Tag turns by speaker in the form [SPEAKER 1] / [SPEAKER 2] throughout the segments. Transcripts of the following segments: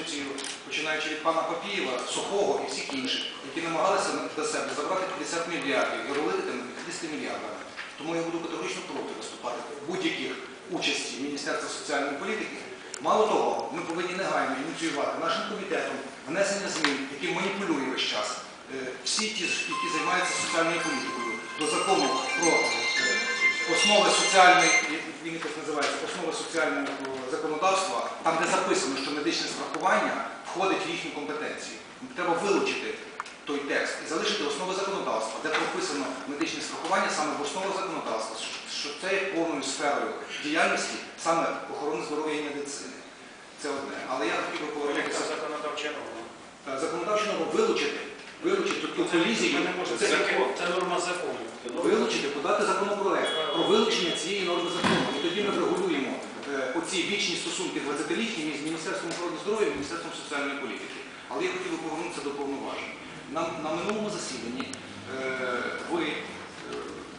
[SPEAKER 1] позицію, починаючи від пана Папієва, Сухого і всіх інших, які намагалися до себе забрати 50 мільярдів і ролити там 50 мільярдами. Тому я буду категорично проти виступати будь-яких участі Міністерства соціальної політики. Мало того, ми повинні негайно ініціювати нашим комітетом внесення змін, які маніпулює весь час. Е, Всі ті, які займаються соціальною політикою, до закону про е, основи соціальної, він якось називається, основи соціального е, законодавства, там де записано, що медичне страхування входить в їхню компетенцію. Треба вилучити той текст і залишити основи законодавства, де прописано медичне страхування саме в основах законодавства, що- це є повною сферою діяльності саме охорони здоров'я і медицини. Це одне. Але я хотів би повернутися
[SPEAKER 2] законодавча норма.
[SPEAKER 1] е, вилучити, вилучити ту колізію. Це-
[SPEAKER 2] це норма закону.
[SPEAKER 1] Вилучити, подати законопроект про вилучення цієї норми закону. І тоді ми врегулюємо е, оці вічні стосунки 20-літні між Міністерством охорони здоров'я і Міністерством соціальної політики. Але я хотів би повернутися до повноважень. На, на минулому засіданні е, ви, е,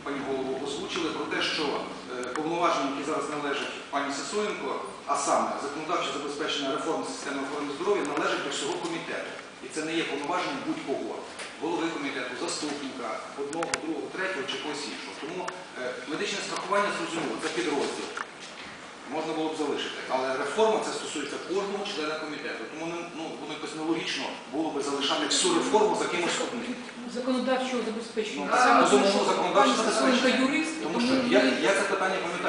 [SPEAKER 1] пані голово, озвучили про те, що е, повноваження, які зараз належать пані Сисоєнко, а саме законодавче забезпечення реформи системи охорони здоров'я належить до всього комітету. І це не є повноваження будь-кого. Голови комітету, заступника, одного, другого, третього чи когось іншого. Тому е, медичне страхування зрозуміло, це підрозділ. Можна було б залишити. Але реформа це стосується кожного члена комітету. Тому не- ну, воно якось нелогічно було би залишати всю реформу за кимось одним.
[SPEAKER 3] законодавчого забезпечення.
[SPEAKER 1] Ну,
[SPEAKER 3] Саме тому, що
[SPEAKER 1] законодавче забезпечення.
[SPEAKER 3] юрист,
[SPEAKER 1] тому що я, я це питання пам'ятаю,